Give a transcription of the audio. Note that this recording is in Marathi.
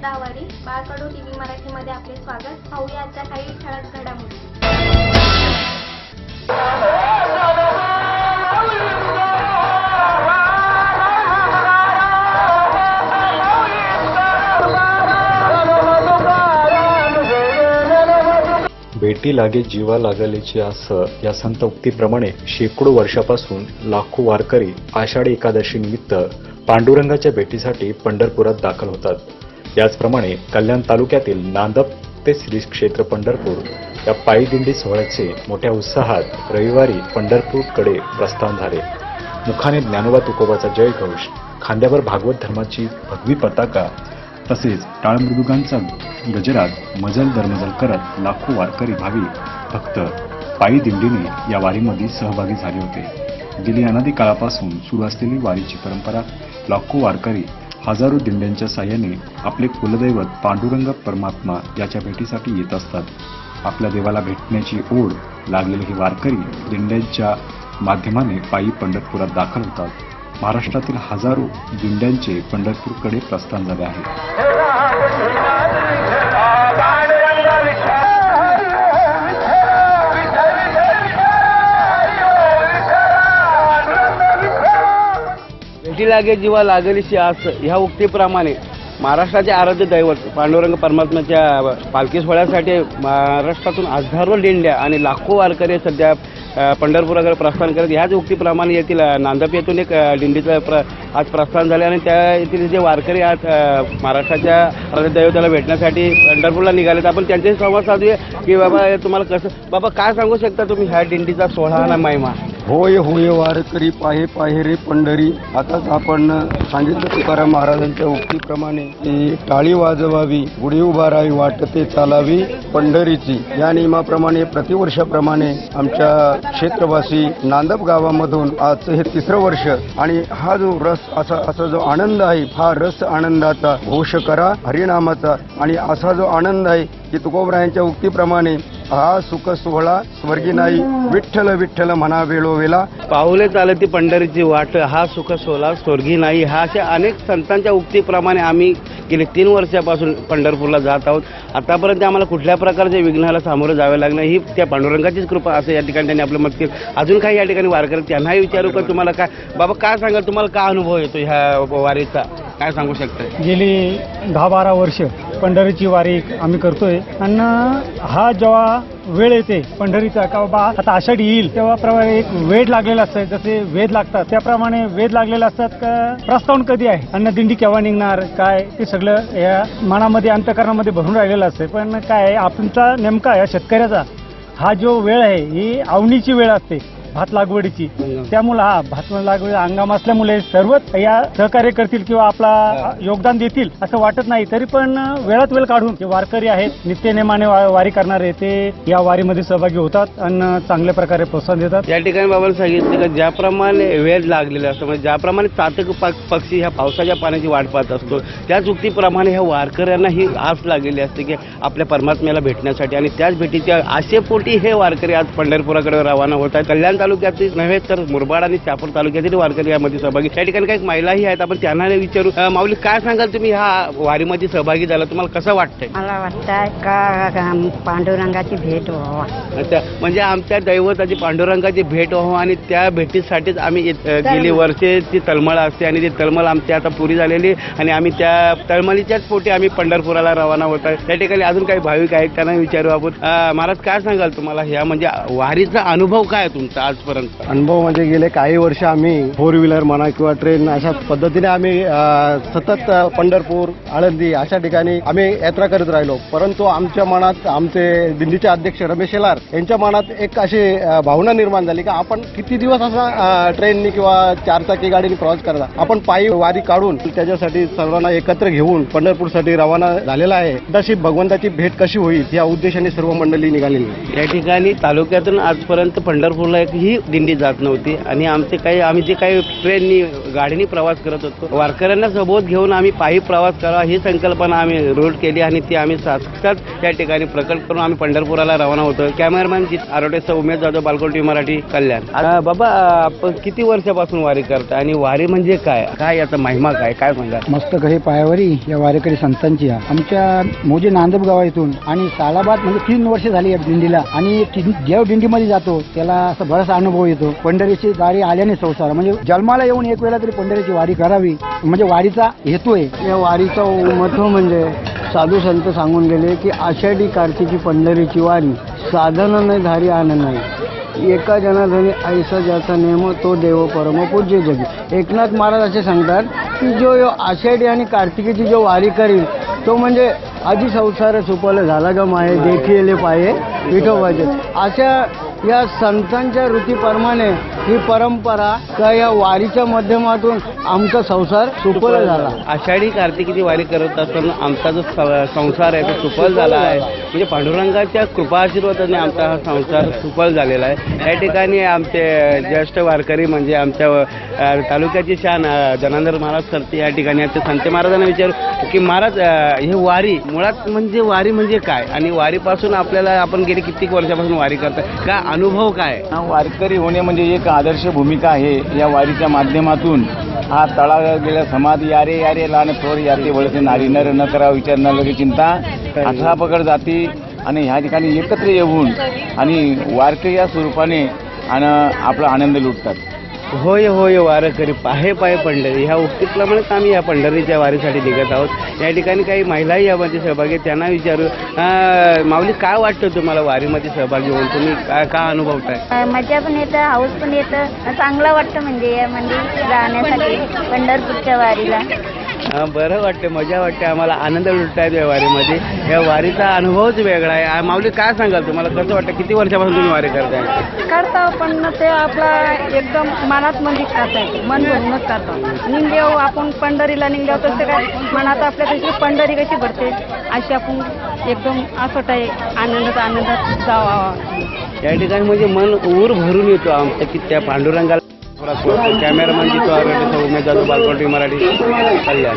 श्रद्धा आवारी बाळकडू टीव्ही मराठीमध्ये आपले स्वागत. पाहूया आजच्या काही ठळक घडामोडी. भेटी लागे जीवा लागलेची आस या संत उक्तीप्रमाणे शेकडो वर्षापासून लाखो वारकरी आषाढी एकादशी निमित्त पांडुरंगाच्या भेटीसाठी पंढरपुरात दाखल होतात. याचप्रमाणे कल्याण तालुक्यातील नांदप ते श्री क्षेत्र पंढरपूर या पायी दिंडी सोहळ्याचे मोठ्या उत्साहात रविवारी पंढरपूरकडे प्रस्थान झाले. मुखाने ज्ञानोबा तुकोबाचा जयघोष खांद्यावर भागवत धर्माची भगवी पताका तसेच टाळमृदुगांचा गजरात मजल दरमजल करत लाखो वारकरी भावी भक्त पायी दिंडीने या वारीमध्ये सहभागी झाले होते. गेली अनादी काळापासून सुरू असलेली वारीची परंपरा लाखो वारकरी हजारो दिंड्यांच्या साह्याने आपले कुलदैवत पांडुरंग परमात्मा याच्या भेटीसाठी येत असतात. आपल्या देवाला भेटण्याची ओढ लागलेले हे वारकरी दिंड्यांच्या माध्यमाने पायी पंढरपुरात दाखल होतात. महाराष्ट्रातील हजारो दिंड्यांचे पंढरपूरकडे प्रस्थान झाले आहे. पोटी लागे जीवा लागलीशी आस ह्या उक्तीप्रमाणे महाराष्ट्राचे आराध्य दैवत पांडुरंग परमात्म्याच्या पालखी सोहळ्यासाठी महाराष्ट्रातून हजारो दिंड्या आणि लाखो वारकरी सध्या पंढरपुराकडे प्रस्थान करत ह्याच उक्तीप्रमाणे येथील नांदप येथून एक दिंडीचं प्र आज प्रस्थान झाले आणि त्या येथील जे वारकरी आज महाराष्ट्राच्या आराध्य दैवताला भेटण्यासाठी पंढरपूरला निघालेत. आपण त्यांच्याशी संवाद साधूया की बाबा हे तुम्हाला कसं बाबा काय सांगू शकता तुम्ही ह्या दिंडीचा सोहळा आणि महिमा? होय होय वारकरी पाहे पाहे रे पंढरी. आताच आपण सांगितलं तुकाराम महाराजांच्या उक्तीप्रमाणे की टाळी वाजवावी गुढी उभारावी वाटते चालावी पंढरीची. या नियमाप्रमाणे प्रतिवर्षाप्रमाणे आमच्या क्षेत्रवासी नांदप गावामधून आजचं हे तिसरं वर्ष आणि हा जो रस असा असा जो आनंद आहे हा रस आनंदाचा घोष करा हरिनामाचा. आणि असा जो आनंद आहे की तुकोबरायांच्या उक्तीप्रमाणे हा सुख सोहळा स्वर्गी नाही विठ्ठल विठ्ठल म्हणा वेळोवेळा पाऊले चालती पंढरीची वाट हा सुख सोला स्वर्गी नाही हा अशा अनेक संतांच्या उक्तीप्रमाणे आम्ही गेले तीन वर्षापासून पंढरपूरला जात आहोत. आतापर्यंत आम्हाला कुठल्या प्रकारच्या विघ्नाला सामोरं जावं लागलं ही त्या पांडुरंगाचीच कृपा असं या ठिकाणी त्यांनी आपलं मत केलं. अजून काही या ठिकाणी वारकरी त्यांनाही विचारू का तुम्हाला काय? बाबा काय सांगाल? तुम्हाला काय अनुभव येतो ह्या वारीचा? काय सांगू शकता गेली दहा बारा वर्ष पंढरीची वारी आम्ही करतोय. आणि हा जेव्हा वेळ येते पंढरीचा का बाबा आता आषाढी येईल तेव्हा प्रमाणे एक वेध लागलेला असतं जसे वेध लागतात त्याप्रमाणे वेध लागलेले असतात का प्रस्तावन कधी आहे? अन्न दिंडी केव्हा निघणार काय? ते सगळं या मनामध्ये अंतकरणामध्ये भरून राहिलेलं असते पण काय आहे, आपणचा नेमका या शेतकऱ्याचा हा जो वेळ आहे ही आवणीची वेळ असते. भात लागवडीची. त्यामुळे हा भात लागवड हंगाम असल्यामुळे सर्वच या सहकार्य करतील किंवा आपला योगदान देतील असं वाटत नाही. तरी पण वेळात वेळ काढून जे वारकरी आहेत नित्यनेमाने वारी करणारे ते या वारीमध्ये सहभागी होतात आणि चांगल्या प्रकारे प्रोत्साहन देतात. या ठिकाणी बाबांनी सांगितलं की ज्याप्रमाणे वेध लागलेले असतो म्हणजे ज्याप्रमाणे चातक पक- पक्षी ह्या पावसाच्या पाण्याची वाट पाहत असतो त्याच उक्तीप्रमाणे ह्या वारकऱ्यांना ही आस लागलेली असते की आपल्या परमात्म्याला भेटण्यासाठी. आणि त्याच भेटीच्या आशेपोटी हे वारकरी आज पंढरपुराकडे रवाना होत आहेत. कल्याण तालुक्यातील नव्हे तर मुरबाड आणि शहापूर तालुक्यातील वारकरी यामध्ये सहभागी. त्या ठिकाणी काही महिलाही आहेत. आपण त्यांना विचारू. माऊली काय सांगाल तुम्ही ह्या वारीमध्ये सहभागी झाला? तुम्हाला कसं वाटतंय? मला वाटतंय का पांडुरंगाची भेट व्हावा. अच्छा. म्हणजे आमच्या दैवताची पांडुरंगाची भेट व्हावं आणि त्या भेटीसाठीच आम्ही गेली वर्षे ती तळमळ असते आणि ती तळमळ आमची आता पुरी झालेली आणि आम्ही त्या तळमळीच्याच पोटी आम्ही पंढरपुराला रवाना होत आहे. त्या ठिकाणी अजून काही भाविक आहेत त्यांना विचारू आपण. महाराज काय सांगाल तुम्हाला? ह्या म्हणजे वारीचा अनुभव काय तुमचा? आजपर्यंत. अनुभव म्हणजे गेले काही वर्ष आम्ही फोर व्हीलर म्हणा किंवा ट्रेन अशा पद्धतीने आम्ही सतत पंढरपूर आळंदी अशा ठिकाणी आम्ही यात्रा करत राहिलो. परंतु आमच्या मनात आमचे दिल्लीचे अध्यक्ष रमेश शेलार यांच्या मनात एक अशी भावना निर्माण झाली की आपण किती दिवस असा ट्रेननी किंवा चारचाकी गाडीने प्रवास करता? आपण पायी वारी काढून त्याच्यासाठी सर्वांना एकत्र घेऊन पंढरपूरसाठी रवाना झालेला आहे. तशी भगवंताची भेट कशी होईल या उद्देशाने सर्व मंडळी निघालेली या ठिकाणी तालुक्यातून आजपर्यंत पंढरपूरला एक ही दिंडी जात नव्हती. आणि आमचे काही आम्ही जे काही ट्रेननी गाडीने प्रवास करत होतो वारकऱ्यांना सोबत घेऊन आम्ही पायी प्रवास करावा ही संकल्पना आम्ही रूढ केली आणि ती आम्ही साक्षात त्या ठिकाणी प्रकट करून आम्ही पंढरपुराला रवाना होतो. कॅमेरामॅन जित आरोटेचा उमेश जाधव बालकोटी मराठी कल्याण. बाबा आपण किती वर्षापासून वारी करता आणि वारी म्हणजे काय? काय याचा महिमा काय? काय म्हणतात मस्त काही पायावरी या वारेकरी संतांची आमच्या मोजे नांदब गावातून आणि सालाबाद म्हणजे तीन वर्ष झाली या दिंडीला. आणि ती- दिंडीमध्ये जातो त्याला असं असा बराचसा अनुभव येतो. पंढरीची दारी आल्याने संसार. म्हणजे जन्माला येऊन एक वेळा तरी पंढरीची वारी करावी. म्हणजे वारीचा हेतू आहे. या वारीचा महत्त्व म्हणजे साधू संत सांगून गेले की आषाढी कार्तिकी पंढरीची वारी. साधन नाही धारी आनंद नाही. एका जनाधनी ऐसा ज्याचा नेम तो देव परम पूज्य जगी. एकनाथ महाराज असे सांगतात की जो यो आषाढी आणि कार्तिकीची जो वारी करील तो म्हणजे आधी संसार सुपल झाला ग माये देखिले पाये विठोबाचे. अशा या संतांच्या ऋतीप्रमाणे ही परंपरा का या वारीच्या माध्यमातून आमचा संसार सुपल झाला. आषाढी कार्तिकीची वारी करत असताना आमचा जो स- संसार आहे तो सुफल झाला आहे. म्हणजे पांडुरंगाच्या कृपा आशीर्वादाने आमचा हा संसार सुफल झालेला आहे. या ठिकाणी आमचे ज्येष्ठ वारकरी म्हणजे आमच्या अ, तालुक्याची शान अ, जनार्दन महाराज सरते या ठिकाणी. ते संत महाराजांना विचारू की महाराज अ, हे वारी मुळात म्हणजे वारी म्हणजे काय? आणि वारीपासून आपल्याला आपण गेली कित्येक वर्षापासून वारी करतो काय अनुभव काय? हा वारकरी होणे म्हणजे एक आदर्श भूमिका आहे. या वारीच्या माध्यमातून हा तळा गेल्या समाधी यारे यारे लहान थोर याते वळसे नारी नर न करा विचार न लगे चिंता. अठरा पकड जाती आणि ह्या ठिकाणी एकत्र येऊन आणि वारकरी या स्वरूपाने आणि आपला आनंद लुटतात. होय होय वारकरी पाहे पाय पंढरी. ह्या उक्तीप्रमाणेच आम्ही या पंढरीच्या वारीसाठी निघत आहोत. या ठिकाणी काही महिलाही यामध्ये सहभागी आहेत. त्यांना विचारू माऊली काय वाटतं तुम्हाला वारीमध्ये सहभागी होऊन? तुम्ही काय का अनुभवताय? मजा पण येतं हाऊस पण येतं. चांगलं वाटतं म्हणजे म्हणजे जाण्यासाठी पंढरपूरच्या वारीला. बरं वाटते मजा वाटते आम्हाला आनंद लुटतायत या वारीमध्ये या वारीचा अनुभवच वेगळा आहे. माऊली काय सांगाल तुम्हाला? कसं वाटतं किती वर्षापासून तुम्ही वारी करताय? करतो पण ते आपला एकदम मनात म्हणजे करता येते मन भरूनच करतो निघल्यावर आपण पंढरीला निघल्यावर तसं काय मनात आपल्या तशी पंढरी कशी भरते? अशी आपण एकदम असं काय आनंदात आनंदात जावा. या ठिकाणी म्हणजे मन ऊर भरून येतो आमचं की त्या पांडुरंगाला कॅमेरामॅन जितो आरोग्य उमेश जाधव बालकोटी मराठी. कल्याण